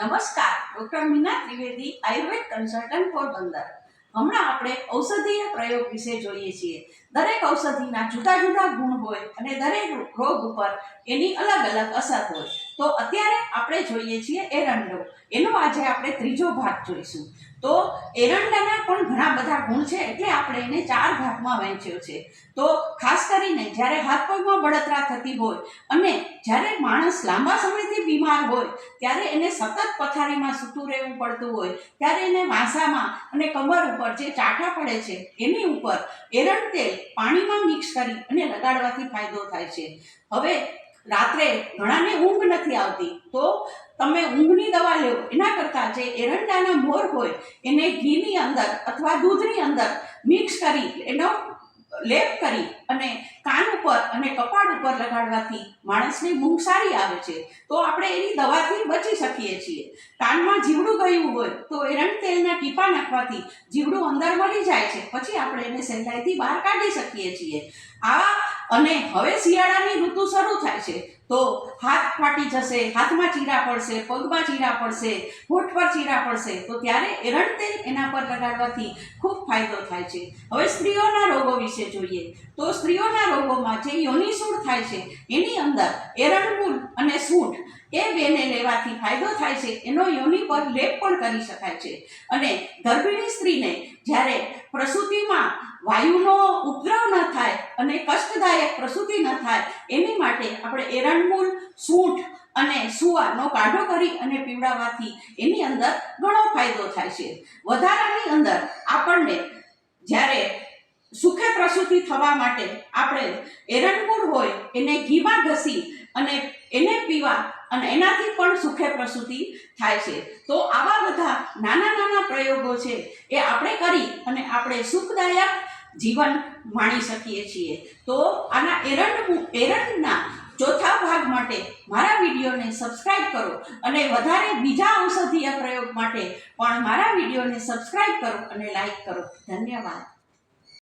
નમસ્કાર, doctor Meena Trivedi, Ayurveda consultant Porbandar. હમણાં આપણે ઔષધીય પ્રયોગ વિશે જોઈએ છીએ. દરેક ઔષધિના જુદા જુદા ગુણ હોય અને દરેક રોગ ઉપર એની અલગ અલગ અસર હોય. તો અત્યારે આપણે જોઈએ છીએ એરંડો. એનો આજે આપણે ત્રીજો ભાગ જોઈશું. તો એરંડાના પણ ઘણા બધા ગુણ છે, એટલે આપણે એને ચાર ભાગમાં વહેંચ્યો છે. તો ખાસ કરીને જ્યારે હાથ પગમાં બળતરા થતી હોય અને જ્યારે માણસ લાંબા સમયથી બીમાર હોય, ત્યારે એને સતત પથારીમાં સૂતું રહેવું પડતું હોય, ત્યારે એને વાંસામાં અને કમર ઉપર જે ચાટા પડે છે, એની ઉપર એરંડ તેલ પાણીમાં મિક્સ કરી અને લગાડવાથી ફાયદો થાય છે. હવે રાત્રે ઘણાને ઊંઘ નથી આવતી. તો તમે ઊંઘની દવા લો. એના કરતાં જે એરંડાના મોર હોય, એને ઘીની અંદર અથવા દૂધની અંદર મિક્સ કરી, એનો લેપ કરી અને કાન ઉપર અને કપાળ ઉપર લગાડવાથી માણસને ઊંઘ સારી આવે છે. તો આપણે એની દવાથી બચી શકીએ છીએ. કાનમાં જીવડું ગયું હોય તો એરંડ તેલના ટીપા નાખવાથી જીવડું અંદર મળી જાય છે. પછી આપણે એને સહેલાઈથી બહાર કાઢી શકીએ છીએ. આવા અને હવે શિયાળાની ઋતુ શરૂ થાય છે. તો હાથ ફાટી જશે, હાથમાં ચીરા પડશે, પગમાં ચીરા પડશે, હોઠ પર ચીરા પડશે. તો ત્યારે એરંડ તેલ એના પર લગાડવાથી ખૂબ ફાયદો થાય છે. હવે સ્ત્રીઓના રોગો વિશે જોઈએ. તો સ્ત્રીઓના રોગોમાં જે યોનિસૂળ થાય છે, એની અંદર એરંડમૂળ અને સૂંઠ એ બેને લેવાથી ફાયદો થાય છે. એનો યોનિ પર લેપ પણ કરી શકાય છે. અને ગર્ભિણી સ્ત્રીને જ્યારે પ્રસૂતિમાં વાયુનો ઉપદ્રવ ન થાય અને કષ્ટદાયક પ્રસૂતિ ન થાય, એની માટે આપણે એરણમૂળ સૂંઠ અને સુવાનો કાઢો કરી અને પીવડાવવાથી એની અંદર ઘણો ફાયદો થાય છે. વધારાની અંદર આપણને પ્રસૂતિ થવા માટે આપણે એરંડમૂળ હોય, એને ઘીમાં ઘસી અને એને પીવા અને એનાથી પણ સુખે પ્રસૂતિ થાય છે. તો આવા બધા નાના નાના પ્રયોગો છે એ આપણે કરી અને આપણે સુખદાયક જીવન માણી શકીએ છીએ. તો આના એરંડ એરંડના ચોથા ભાગ માટે મારા વિડીયોને સબસ્ક્રાઇબ કરો અને વધારે બીજા ઔષધીય પ્રયોગ માટે પણ મારા વિડીયોને સબસ્ક્રાઇબ કરો અને લાઈક કરો. ધન્યવાદ.